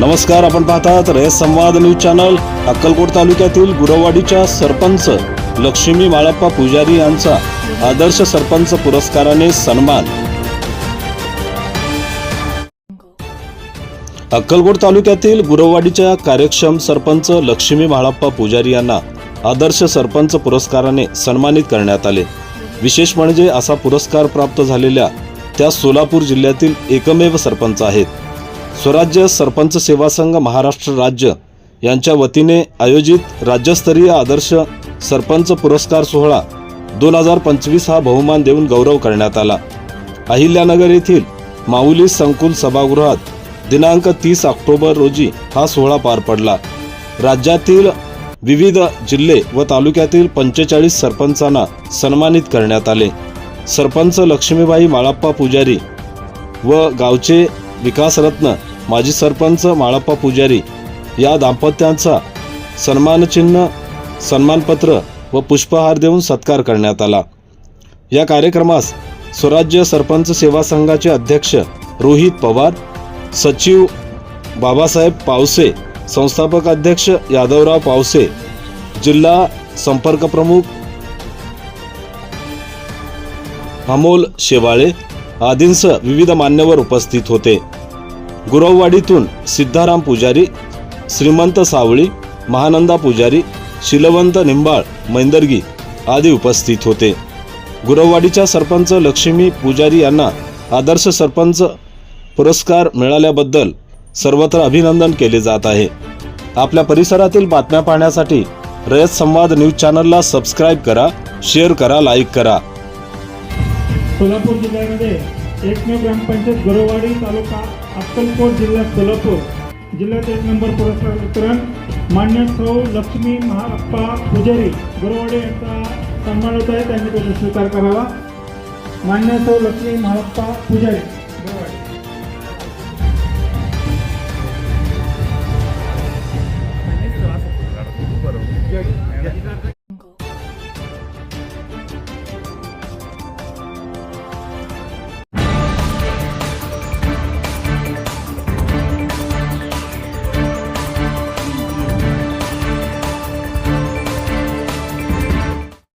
नमस्कार आपण पाहतात रयत संवाद न्यूज चॅनल अक्कलकोट तालुक्यातील गुरववाडीच्या सरपंच लक्ष्मी माळप्पा पुजारी यांचा आदर्श सरपंच पुरस्काराने सन्मान. अक्कलकोट तालुक्यातील गुरववाडीच्या कार्यक्षम सरपंच लक्ष्मी माळप्पा पुजारी यांना आदर्श सरपंच पुरस्काराने सन्मानित करण्यात आले. विशेष म्हणजे असा पुरस्कार प्राप्त झालेल्या त्या सोलापूर जिल्ह्यातील एकमेव सरपंच आहेत. स्वराज्य सरपंच सेवा संघ महाराष्ट्र राज्य यांच्या वतीने आयोजित राज्यस्तरीय आदर्श सरपंच पुरस्कार सोहळा दोन हजार पंचवीस हा बहुमान देऊन गौरव करण्यात आला. अहिल्यानगर येथील माऊली संकुल सभागृहात दिनांक तीस ऑक्टोबर रोजी हा सोहळा पार पडला. राज्यातील विविध जिल्हे व तालुक्यातील पंचेचाळीस सरपंचांना सन्मानित करण्यात आले. सरपंच लक्ष्मीबाई माळप्पा पुजारी व गावचे विकासरत्न माजी सरपंच माळप्पा पुजारी या दाम्पत्यांचा सन्मानचिन्ह सन्मानपत्र व पुष्पहार देऊन सत्कार करण्यात आला. या कार्यक्रमास स्वराज्य सरपंच सेवा संघाचे अध्यक्ष रोहित पवार सचिव बाबासाहेब पावसे संस्थापक अध्यक्ष यादवराव पावसे जिल्हा संपर्क प्रमुख अमोल शेवाळे आदींसह विविध मान्यवर उपस्थित होते. गुरववाडीतून सिद्धाराम पुजारी श्रीमंत सावळी महानंदा पुजारी शिलवंत निंबाळ मैंदर्गी आदी उपस्थित होते. गुरववाडीच्या सरपंच लक्ष्मी पुजारी यांना आदर्श सरपंच पुरस्कार मिळाल्याबद्दल सर्वत्र अभिनंदन केले जात आहे. आपल्या परिसरातील बातम्या पाहण्यासाठी रयत संवाद न्यूज चॅनलला सबस्क्राईब करा शेअर करा लाईक करा. सोलापूर जिल्ह्यामध्ये एकमेव ग्रामपंचायत गोरवाडी तालुका अक्कलकोट जिल्हा सोलापूर. जिल्ह्यात एक नंबर पुरस्कार वितरण. मान्य सौ लक्ष्मी महाप्पा पुजारी गोरवाडे यांचा सन्मान होत आहे. त्यांनी त्याचा स्वीकार करावा. मान्य सौ लक्ष्मी महाप्पा पुजारी.